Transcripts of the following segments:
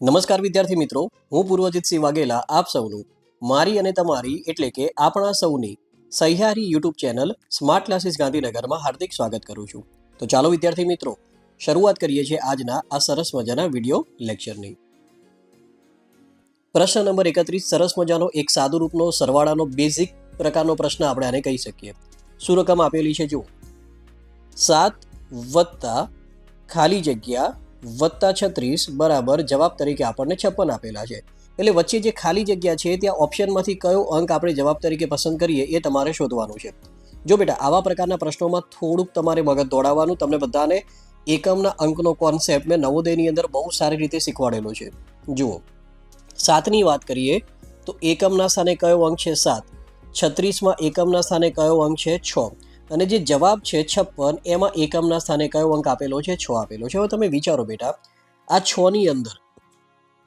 નમસ્કાર વિદ્યાર્થી મિત્રો, હું પૂર્વજીતસિંહ વાઘેલા આપ સૌનું, મારી અને તમારી એટલે કે આપણા સૌની સહ્યારી યુટ્યુબ ચેનલ સ્માર્ટ ક્લાસીસ ગાંધીનગરમાં હાર્દિક સ્વાગત કરું છું. તો ચાલો વિદ્યાર્થી મિત્રો, શરૂઆત કરીએ છીએ આજના આ સરસ મજાના વીડિયો લેક્ચરની. પ્રશ્ન નંબર એકત્રીસ, સરસ મજાનો એક સાદુ રૂપનો સરવાળાનો બેઝિક પ્રકારનો પ્રશ્ન આપણે આને કહી શકીએ. શું રકમ આપેલી છે જુઓ. સાત વત્તા ખાલી જગ્યા વત્તા છત્રીસ બરાબર જવાબ તરીકે આપણને છપ્પન આપેલા છે. એટલે વચ્ચે જે ખાલી જગ્યા છે, ત્યાં ઓપ્શનમાંથી કયો અંક આપણે જવાબ તરીકે પસંદ કરીએ એ તમારે શોધવાનું છે. જો બેટા, આવા પ્રકારના પ્રશ્નોમાં થોડુંક તમારે મગજ દોડાવવાનું. તમને બધાને એકમના અંકનો કોન્સેપ્ટ મેં નવોદયની અંદર બહુ સારી રીતે શીખવાડેલો છે. જુઓ, સાતની વાત કરીએ, તો એકમના સ્થાને કયો અંક છે સાત? છત્રીસમાં એકમના સ્થાને કયો અંક છે છ? અને જે જવાબ છે છપ્પન, એમાં એકમના સ્થાને કયો અંક આપેલો છે? છ આપેલો છે. હવે તમે વિચારો બેટા, આ છ ની અંદર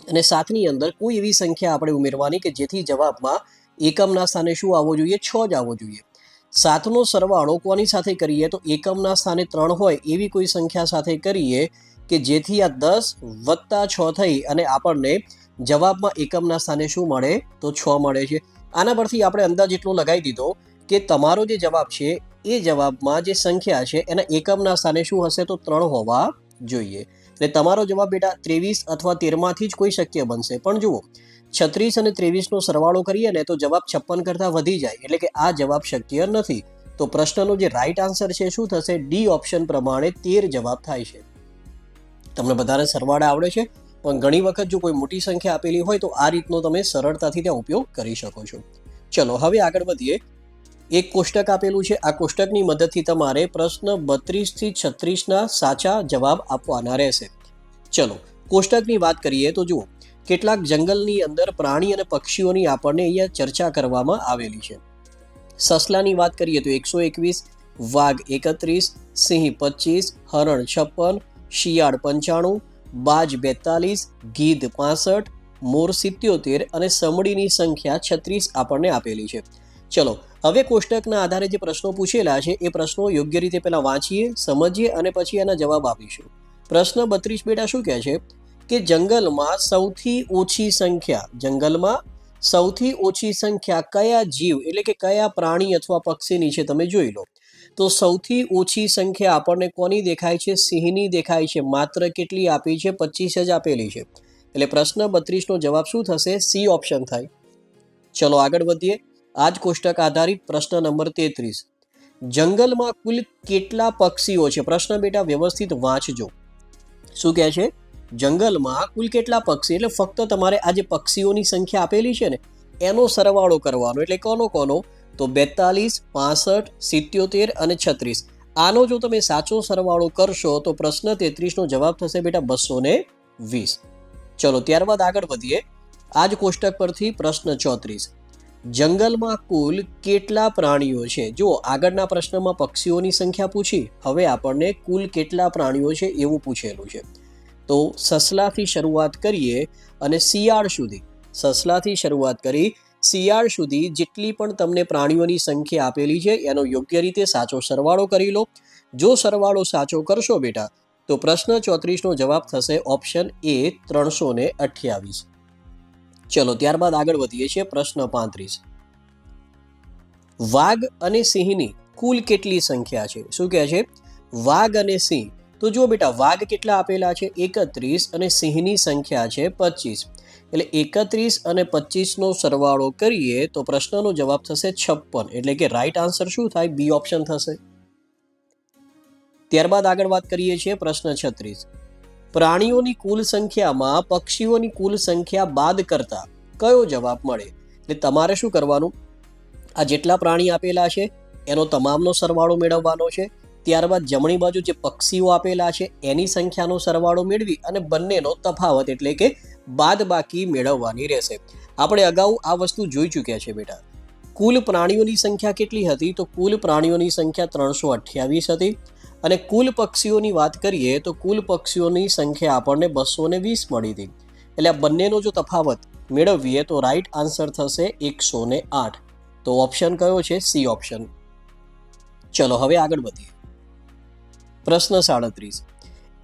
અને સાતની અંદર કોઈ એવી સંખ્યા આપણે ઉમેરવાની કે જેથી જવાબમાં એકમના સ્થાને શું આવવો જોઈએ? છ જ આવવો જોઈએ. સાતનો સરવાળો કોની સાથે કરીએ? તો એકમના સ્થાને ત્રણ હોય એવી કોઈ સંખ્યા સાથે કરીએ કે જેથી આ દસ વત્તા છ થઈ અને આપણને જવાબમાં એકમના સ્થાને શું મળે? તો છ મળે છે. આના પરથી આપણે અંદાજ એટલો લગાવી દીધો કે તમારો જે જવાબ છે એ જવાબમાં જે સંખ્યા છે, એના એકમના સ્થાને શું હશે તો ત્રણ હોવા જોઈએ. એટલે તમારો જવાબ બેટા ત્રેવીસ અથવા તેરમાંથી જ કોઈ શક્ય બનશે. પણ જુઓ, છત્રીસ અને ત્રેવીસનો સરવાળો કરીએ ને તો જવાબ છપ્પન કરતાં વધી જાય. એટલે કે આ જવાબ શક્ય નથી. તો પ્રશ્નનો જે રાઈટ આન્સર છે, શું થશે? ડી ઓપ્શન પ્રમાણે તેર જવાબ થાય છે. તમને બધાને સરવાળા આવડે છે, પણ ઘણી વખત જો કોઈ મોટી સંખ્યા આપેલી હોય તો આ રીતનો તમે સરળતાથી ત્યાં ઉપયોગ કરી શકો છો. ચલો, હવે આગળ વધીએ. એક કોષ્ટક આપેલું છે. આ કોષ્ટકની મદદથી તમારે પ્રશ્ન બત્રીસથી છત્રીસના સાચા જવાબ આપવાના રહેશે. ચલો, કોષ્ટકની વાત કરીએ તો જુઓ, કેટલાક જંગલની અંદર પ્રાણી અને પક્ષીઓની આપણને અહીંયા ચર્ચા કરવામાં આવેલી છે. સસલાની વાત કરીએ તો એકસો એકવીસ, વાઘ એકત્રીસ, સિંહ પચીસ, હરણ છપ્પન, શિયાળ પંચાણું, બાજ બેતાલીસ, ગીધ પાસઠ, મોર સિત્યોતેર અને સમડીની સંખ્યા છત્રીસ આપણને આપેલી છે. ચલો, હવે કોષ્ટકના આધારે જે પ્રશ્નો પૂછેલા છે, એ પ્રશ્નો યોગ્ય રીતે પહેલાં વાંચીએ, સમજીએ અને પછી એના જવાબ આપીશું. પ્રશ્ન બત્રીસ બેટા શું કહે છે? કે જંગલમાં સૌથી ઓછી સંખ્યા, જંગલમાં સૌથી ઓછી સંખ્યા કયા જીવ, એટલે કે કયા પ્રાણી અથવા પક્ષીની છે, તમે જોઈ લો. તો સૌથી ઓછી સંખ્યા આપણને કોની દેખાય છે? સિંહની દેખાય છે. માત્ર કેટલી આપી છે? પચીસ જ આપેલી છે. એટલે પ્રશ્ન બત્રીસનો જવાબ શું થશે? સી ઓપ્શન થાય. ચલો આગળ વધીએ. આ જ કોષ્ટક આધારિત પ્રશ્ન નંબર તેત્રીસ. જંગલમાં કુલ કેટલા પક્ષીઓ છે? પ્રશ્ન બેટા વ્યવસ્થિત વાંચજો. શું કહે છે? જંગલમાં કુલ કેટલા પક્ષી? એટલે ફક્ત તમારે આ જે પક્ષીઓની સંખ્યા આપેલી છે ને, એનો સરવાળો કરવાનો. એટલે કોનો કોનો? તો બેતાલીસ, પાસઠ, સિત્યોતેર અને છત્રીસ. આનો જો તમે સાચો સરવાળો કરશો, તો પ્રશ્ન તેત્રીસનો જવાબ થશે બેટા બસો ને વીસ. ચલો, ત્યારબાદ આગળ વધીએ. આ જ કોષ્ટક પરથી પ્રશ્ન ચોત્રીસ. જંગલમાં કુલ કેટલા પ્રાણીઓ છે? જો આગળના પ્રશ્નમાં પક્ષીઓની સંખ્યા પૂછી, હવે આપણને કુલ કેટલા પ્રાણીઓ છે એવું પૂછેલું છે. તો સસલાથી શરૂઆત કરીએ અને શિયાળ સુધી. સસલાથી શરૂઆત કરી, શિયાળ સુધી જેટલી પણ તમને પ્રાણીઓની સંખ્યા આપેલી છે, એનો યોગ્ય રીતે સાચો સરવાળો કરી લો. જો સરવાળો સાચો કરશો બેટા, તો પ્રશ્ન ચોત્રીસનો જવાબ થશે ઓપ્શન એ ત્રણસો ને અઠ્યાવીસ. ચલો, ત્યારબાદ આગળ વધીએ છીએ પ્રશ્ન પાંત્રીસ. વાઘ અને સિંહની કુલ કેટલી સંખ્યા છે? શું કહે છે? વાઘ અને સિંહ. તો જો બેટા, વાઘ કેટલા આપેલા છે? એકત્રીસ અને સિંહની સંખ્યા છે પચીસ. એટલે એકત્રીસ અને પચીસનો સરવાળો કરીએ તો પ્રશ્નનો જવાબ થશે છપ્પન. એટલે કે રાઈટ આન્સર શું થાય? બી ઓપ્શન થશે. ત્યારબાદ આગળ વાત કરીએ છીએ પ્રશ્ન છત્રીસ. પ્રાણીઓની કુલ સંખ્યામાં પક્ષીઓની કુલ સંખ્યા બાદ કરતા કયો જવાબ મળે? એટલે તમારે શું કરવાનું? આ જેટલા પ્રાણી આપેલા છે, એનો તમામનો સરવાળો મેળવવાનો છે. ત્યારબાદ જમણી બાજુ જે પક્ષીઓ આપેલા છે, એની સંખ્યાનો સરવાળો મેળવી અને બંનેનો તફાવત એટલે કે બાદ બાકી મેળવવાની રહેશે. આપણે અગાઉ આ વસ્તુ જોઈ ચૂક્યા છે બેટા. કુલ પ્રાણીઓની સંખ્યા કેટલી હતી? તો કુલ પ્રાણીઓની સંખ્યા ત્રણસો અઠ્યાવીસ હતી. અને કુલ પક્ષીઓની વાત કરીએ તો કુલ પક્ષીઓની સંખ્યા આપણને બસો ને વીસ મળી હતી. એટલે આ બંનેનો જો તફાવત મેળવીએ તો રાઈટ આન્સર થશે એકસો ને આઠ. તો ઓપ્શન કયો છે? સી ઓપ્શન ચલો, હવે આગળ વધીએ. પ્રશ્ન સાડત્રીસ.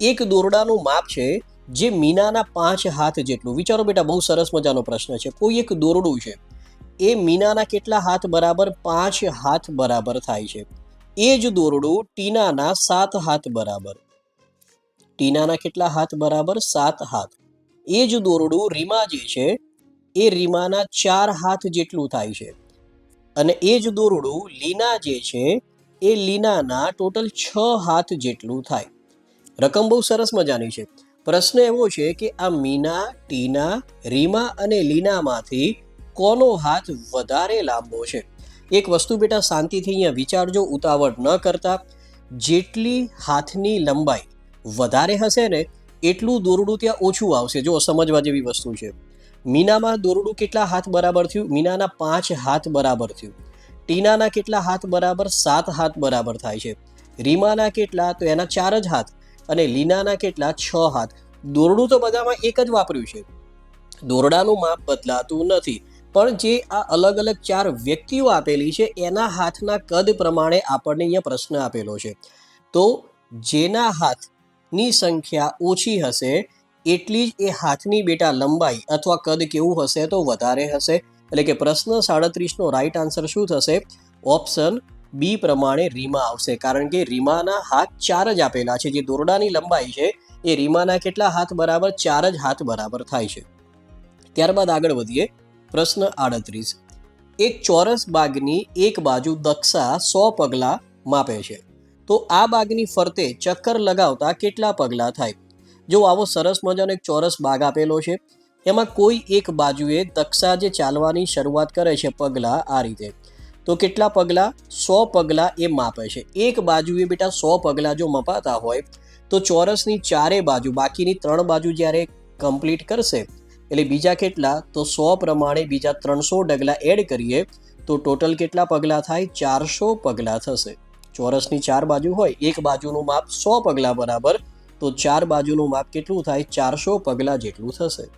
એક દોરડાનું માપ છે જે મીનાના પાંચ હાથ જેટલું. વિચારો બેટા, બહુ સરસ મજાનો પ્રશ્ન છે. કોઈ એક દોરડું છે એ મીનાના કેટલા હાથ બરાબર? પાંચ હાથ બરાબર થાય છે. એ જ દોરડું ટીનાના સાત હાથ બરાબર. ટીનાના કેટલા હાથ બરાબર? સાત હાથ. એ જ દોરડું રીમા જે છે, એ રીમાના ચાર હાથ જેટલું થાય છે. અને એ જ દોરડું લીના જે છે, એ લીનાના ટોટલ છ હાથ જેટલું થાય. રકમ બહુ સરસ મજાની છે. પ્રશ્ન એવો છે કે આ મીના, ટીના, રીમા અને લીનામાંથી કોનો હાથ વધારે લાંબો છે? એક વસ્તુ બેટા, શાંતિથી અહીંયા વિચારજો, ઉતાવળ ન કરતા. જેટલી હાથની લંબાઈ વધારે હશે ને, એટલું દોરડું ત્યાં ઓછું આવશે. જો સમજવા જેવી વસ્તુ છે. મીનામાં દોરડું કેટલા હાથ બરાબર થયું? મીનાના પાંચ હાથ બરાબર થયું. ટીનાના કેટલા હાથ બરાબર? સાત હાથ બરાબર થાય છે. રીમાના કેટલા? તો એના ચાર જ હાથ. અને લીનાના કેટલા? છ હાથ. દોરડું તો બધામાં એક જ વાપર્યું છે. દોરડાનું માપ બદલાતું નથી. પણ જે આ અલગ અલગ ચાર વ્યક્તિઓ આપેલી છે, એના હાથના કદ પ્રમાણે આપણને અહીંયા પ્રશ્ન આપેલો છે. તો જેના હાથની સંખ્યા ઓછી હશે, એટલી જ એ હાથની બેટા લંબાઈ અથવા કદ કેવું હશે તો વધારે હશે. એટલે કે પ્રશ્ન સાડત્રીસનો રાઈટ આન્સર શું થશે? ઓપ્શન બી પ્રમાણે રીમા આવશે. કારણ કે રીમાના હાથ ચાર જ આપેલા છે. જે દોરડાની લંબાઈ છે, એ રીમાના કેટલા હાથ બરાબર? ચાર જ હાથ બરાબર થાય છે. ત્યારબાદ આગળ વધીએ. પ્રશ્ન આડત્રીસ. એક ચોરસ બાગની એક બાજુ દક્ષા સો પગલાં માપે છે. તો આ બાગની ફરતે ચક્કર લગાવતા કેટલા પગલાં થાય? જો આવો સરસ મજાનો એક ચોરસ બાગ આપેલો છે, એમાં કોઈ એક બાજુએ દક્ષા જે ચાલવાની શરૂઆત કરે છે પગલાં આ રીતે. તો કેટલા પગલાં? સો પગલાં એ માપે છે. એક બાજુએ બેટા સો પગલાં જો મપાતા હોય, તો ચોરસની ચારે બાજુ, બાકીની ત્રણ બાજુ જ્યારે કમ્પ્લીટ કરશે એટલે બીજા કેટલા? તો સો પ્રમાણે બીજા ત્રણસો ડગલા એડ કરીએ, તો ટોટલ કેટલા પગલાં થાય? ચારસો પગલાં થશે. ચોરસની ચાર બાજુ હોય, એક બાજુનું માપ સો પગલાં બરાબર, તો ચાર બાજુનું માપ કેટલું થાય? ચારસો પગલાં જેટલું થશે.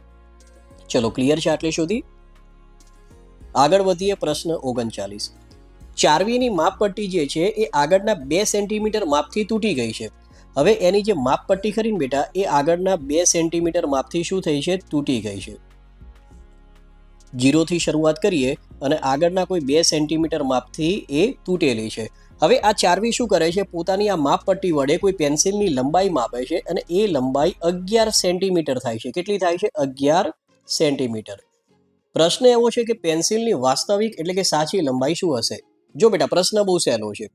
ચલો ક્લિયર છે આટલે સુધી? આગળ વધીએ પ્રશ્ન ઓગણચાલીસ. ચારવીની માપપટ્ટી જે છે, એ આગળના બે સેન્ટીમીટર માપથી તૂટી ગઈ છે. હવે એની જે માપપટ્ટી ખરી ને બેટા, એ આગળના બે સેન્ટીમીટર માપથી શું થઈ છે? તૂટી ગઈ છે. જીરોથી શરૂઆત કરીએ અને આગળના કોઈ બે સેન્ટીમીટર માપથી એ તૂટેલી છે. હવે આ ચારવી શું કરે છે? પોતાની આ માપપટ્ટી વડે કોઈ પેન્સિલની લંબાઈ માપે છે અને એ લંબાઈ અગિયાર સેન્ટીમીટર થાય છે. કેટલી થાય છે? અગિયાર સેન્ટીમીટર. પ્રશ્ન એવો છે કે પેન્સિલની વાસ્તવિક એટલે કે સાચી લંબાઈ શું હશે? જો બેટા, પ્રશ્ન બહુ સહેલો છે.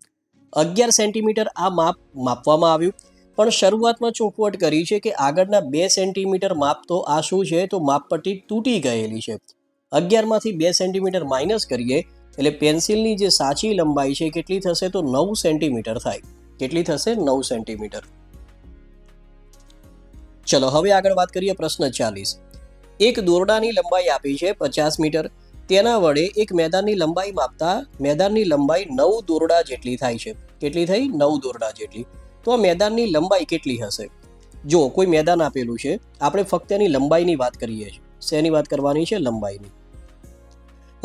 અગિયાર સેન્ટીમીટર આ માપ માપવામાં આવ્યું. પણ શરૂઆતમાં ચોખવટ કરી છે કે આગળના બે સેન્ટીમીટર માપ તો આ શું છે? તો માપપટ્ટી તૂટી ગયેલી છે. અગિયારમાંથી બે સેન્ટીમીટર માઇનસ કરીએ, એટલે પેન્સિલની જે સાચી લંબાઈ છે કેટલી થશે? તો નવ સેન્ટીમીટર થાય. કેટલી થશે? નવ સેન્ટીમીટર. ચલો, હવે આગળ વાત કરીએ પ્રશ્ન ચાલીસ. એક દોરડાની લંબાઈ આપી છે પચાસ મીટર. તેના વડે એક મેદાનની લંબાઈ માપતા મેદાનની લંબાઈ નવ દોરડા જેટલી થાય છે. કેટલી થઈ? નવ દોરડા જેટલી. તો આ મેદાનની લંબાઈ કેટલી હશે? જો કોઈ મેદાન આપેલું છે, આપણે ફક્ત એની લંબાઈની વાત કરીએ છીએ. શેની વાત કરવાની છે? લંબાઈની.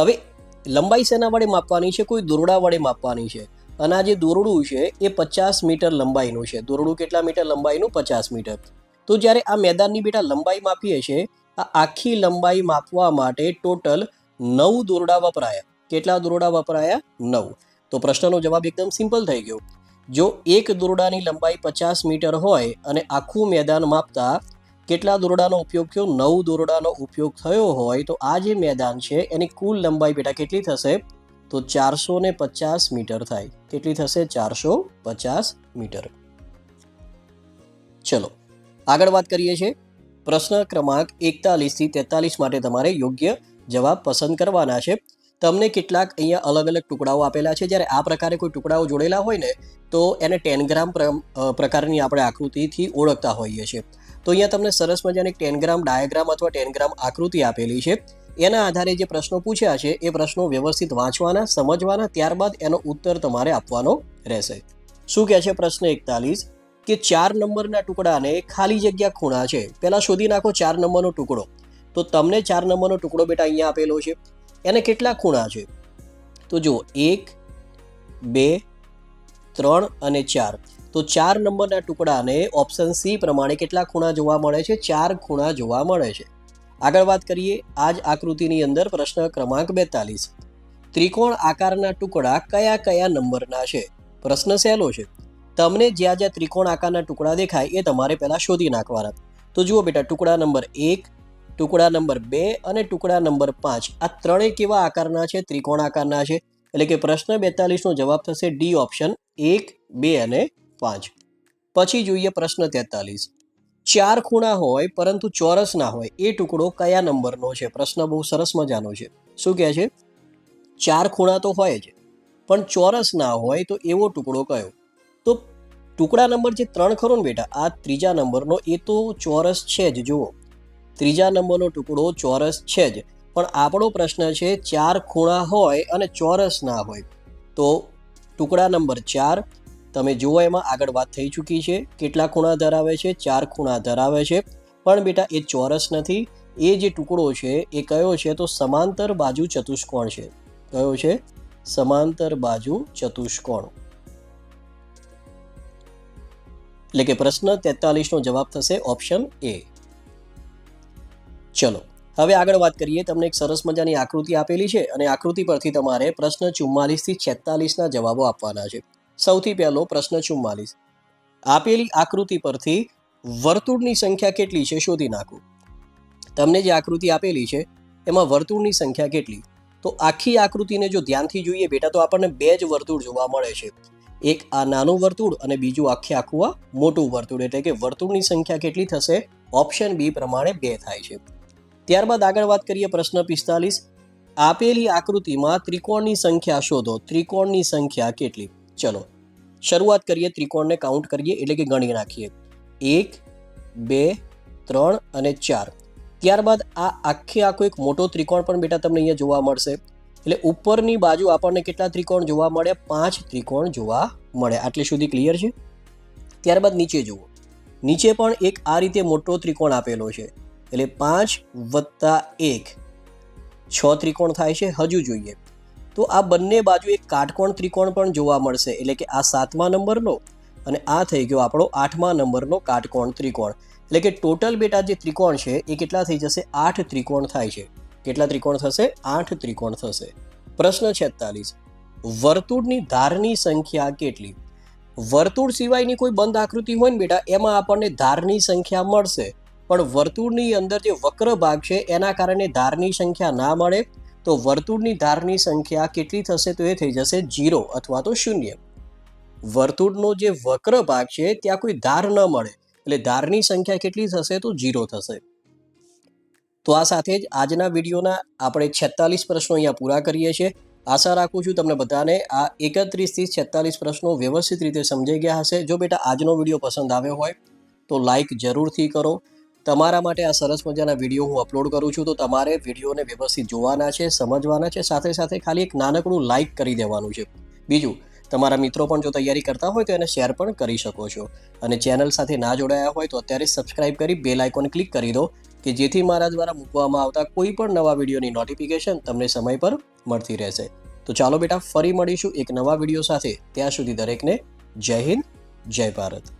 હવે, લંબાઈ શેના વડે માપવાની છે? કોઈ દોરડા વડે માપવાની છે. અને આ જે દોરડું છે, એ પચાસ મીટર લંબાઈનું છે. દોરડું કેટલા મીટર લંબાઈનું? પચાસ મીટર. તો જ્યારે આ મેદાનની બેટા લંબાઈ માપીએ છીએ, આ આખી લંબાઈ માપવા માટે ટોટલ નવ દોરડા વપરાયા. કેટલા દોરડા વપરાયા? નવ. તો પ્રશ્નનો જવાબ એકદમ સિમ્પલ થઈ ગયો. જો એક દોરડાની લંબાઈ પચાસ મીટર હોય અને આખું મેદાન માપતા કેટલા દોરડાનો ઉપયોગ થયો? નવ દોરડાનો ઉપયોગ થયો હોય તો આ જે મેદાન છે એની કુલ લંબાઈ બેટા કેટલી થશે? તો ચારસો ને પચાસ મીટર થાય. કેટલી થશે? ચારસો પચાસ મીટર. ચલો, આગળ વાત કરીએ છીએ. પ્રશ્ન ક્રમાંક એકતાલીસથી તેતાલીસ માટે તમારે યોગ્ય જવાબ પસંદ કરવાના છે. તમને કેટલાક અહીંયા અલગ અલગ ટુકડાઓ આપેલા છે. જ્યારે આ પ્રકારે કોઈ ટુકડાઓ જોડેલા હોય ને, તો એને ટેનગ્રામ પ્રકારની આપણે આકૃતિથી ઓળખતા હોઈએ છીએ. તો અહીંયા તમને સરસ મજાની ટેનગ્રામ ડાયાગ્રામ અથવા ટેનગ્રામ આકૃતિ આપેલી છે. એના આધારે જે પ્રશ્નો પૂછ્યા છે, એ પ્રશ્નો વ્યવસ્થિત વાંચવાના, સમજવાના, ત્યારબાદ એનો ઉત્તર તમારે આપવાનો રહેશે. શું કહે છે પ્રશ્ન એકતાલીસ? કે ચાર નંબરના ટુકડાને ખાલી જગ્યા ખૂણા છે. પહેલાં શોધી નાખો ચાર નંબરનો ટુકડો. તો તમને ચાર નંબરનો ટુકડો બેટા અહીંયા આપેલો છે. એને કેટલા ખૂણા છે? તો જુઓ, એક, બે, ત્રણ અને ચાર. તો ચાર નંબરના ટુકડાને ઓપ્શન સી પ્રમાણે કેટલા ખૂણા જોવા મળે છે? ચાર ખૂણા જોવા મળે છે. આગળ વાત કરીએ આ જ આકૃતિની અંદર પ્રશ્ન ક્રમાંક બેતાલીસ. ત્રિકોણ આકારના ટુકડા કયા કયા નંબરના છે? પ્રશ્ન સહેલો છે. તમને જ્યાં જ્યાં ત્રિકોણ આકારના ટુકડા દેખાય એ તમારે પહેલાં શોધી નાખવાના. તો જુઓ બેટા, ટુકડા નંબર એક ટુકડા નંબર બે અને ટુકડા નંબર પાંચ. આ ત્રણેય કેવા આકારના છે? ત્રિકોણ આકારના છે. એટલે કે પ્રશ્ન બેતાલીસનો જવાબ થશે ડી ઓપ્શન એક, બે અને પાંચ. પછી જોઈએ પ્રશ્ન તેતાલીસ. ચાર ખૂણા હોય પરંતુ ચોરસ ના હોય, એ ટુકડો કયા નંબરનો છે? પ્રશ્ન બહુ સરસ મજાનો છે. શું કહે છે? ચાર ખૂણા તો હોય જ, પણ ચોરસ ના હોય તો એવો ટુકડો કયો? તો ટુકડા નંબર જે ત્રણ ખરો ને બેટા, આ ત્રીજા નંબરનો, એ તો ચોરસ છે જ, જુઓ. ત્રીજા નંબરનો ટુકડો ચોરસ છે જ. પણ આપણો પ્રશ્ન છે, ચાર ખૂણા હોય અને ચોરસ ના હોય. તો ટુકડા નંબર ચાર, તમે જુઓ એમાં આગળ વાત થઈ ચૂકી છે. કેટલા ખૂણા ધરાવે છે? ચાર ખૂણા ધરાવે છે. પણ બેટા, એ ચોરસ નથી. એ જે ટુકડો છે, એ કયો છે? તો સમાંતર બાજુ ચતુષ્કોણ છે. કયો છે? સમાંતર બાજુ ચતુષ્કોણ. એટલે કે પ્રશ્ન તેતાલીસનો જવાબ થશે ઓપ્શન એ. ચલો, હવે આગળ વાત કરીએ. તમને એક સરસ મજાની આકૃતિ આપેલી છે અને આકૃતિ પરથી તમારે પ્રશ્ન ચુમ્માલીસથી છેતાલીસના જવાબો આપવાના છે. સૌથી પહેલો પ્રશ્ન ચુમ્માલીસ. આપેલી આકૃતિ પરથી વર્તુળની સંખ્યા કેટલી છે શોધી નાખો. તમને જે આકૃતિ આપેલી છે, એમાં વર્તુળની સંખ્યા કેટલી? તો આખી આકૃતિને જો ધ્યાનથી જોઈએ બેટા, તો આપણને બે જ વર્તુળ જોવા મળે છે. એક આ નાનું વર્તુળ અને બીજું આખે આખું આ મોટું વર્તુળ. એટલે કે વર્તુળની સંખ્યા કેટલી થશે? ઓપ્શન બી પ્રમાણે બે થાય છે. ત્યારબાદ આગળ વાત કરીએ પ્રશ્ન પિસ્તાલીસ. આપેલી આકૃતિમાં ત્રિકોણની સંખ્યા શોધો. ત્રિકોણની સંખ્યા કેટલી? ચલો, શરૂઆત કરીએ ત્રિકોણને કાઉન્ટ કરીએ, એટલે કે ગણી નાખીએ. એક, બે, ત્રણ અને ચાર. ત્યારબાદ આ આખે આખો એક મોટો ત્રિકોણ પણ બેટા તમને અહીંયા જોવા મળશે. એટલે ઉપરની બાજુ આપણને કેટલા ત્રિકોણ જોવા મળે? પાંચ ત્રિકોણ જોવા મળે. આટલે સુધી ક્લિયર છે? ત્યારબાદ નીચે જુઓ. નીચે પણ એક આ રીતે મોટો ત્રિકોણ આપેલો છે. એટલે પાંચ વત્તા એક. છ ત્રિકોણ થાય છે, હજુ જોઈએ. તો આ બંને બાજુ એક કાટકોણ ત્રિકોણ પણ જોવા મળશે. એટલે કે આ સાતમા નંબરનો અને આ થઈ ગયો આપણો આઠમા નંબરનો કાટકોણ ત્રિકોણ. એટલે કે ટોટલ બેટા જે ત્રિકોણ છે, એ કેટલા થઈ જશે? આઠ ત્રિકોણ થાય છે. કેટલા ત્રિકોણ થશે? આઠ ત્રિકોણ થશે. પ્રશ્ન છેતાલીસ. વર્તુળની ધારની સંખ્યા કેટલી? વર્તુળ સિવાયની કોઈ બંધ આકૃતિ હોય ને બેટા, એમાં આપણને ધારની સંખ્યા મળશે. પણ વર્તુળની અંદર જે વક્ર ભાગ છે, એના કારણે ધારની સંખ્યા ના મળે. તો વર્તુળની ધારની સંખ્યા કેટલી થશે તો એ થઈ જશે જીરો અથવા તો શૂન્ય. વર્તુળનો જે વક્ર ભાગ છે, ત્યાં કોઈ ધાર ન મળે. એટલે ધારની સંખ્યા કેટલી થશે તો જીરો થશે. તો આ સાથે જ આજના વિડીયોના આપણે છેતાલીસ પ્રશ્નો અહીંયા પૂરા કરીએ છીએ. આશા રાખું છું તમને બધાને આ એકત્રીસથી છેતાલીસ પ્રશ્નો વ્યવસ્થિત રીતે સમજાઈ ગયા હશે. જો બેટા આજનો વીડિયો પસંદ આવ્યો હોય, તો લાઈક જરૂરથી કરો. તમારા માટે આ સરસ મજાના વીડિયો હું અપલોડ કરું છું, તો તમારે વિડીયોને વ્યવસ્થિત જોવાના છે, સમજવાના છે, સાથે સાથે ખાલી એક નાનકડું લાઇક કરી દેવાનું છે. બીજું, તમારા મિત્રો પણ જો તૈયારી કરતા હોય તો એને શેર પણ કરી શકો છો. અને ચેનલ સાથે ના જોડાયા હોય તો અત્યારે સબસ્ક્રાઇબ કરી બેલ આઇકોન ક્લિક કરી દો, કે જેથી મારા દ્વારા મૂકવામાં આવતા કોઈ પણ નવા વિડીયોની નોટિફિકેશન તમને સમય પર મળતી રહેશે. તો ચાલો બેટા, ફરી મળીશું એક નવા વીડિયો સાથે. ત્યાં સુધી દરેકને જય હિન્દ, જય ભારત.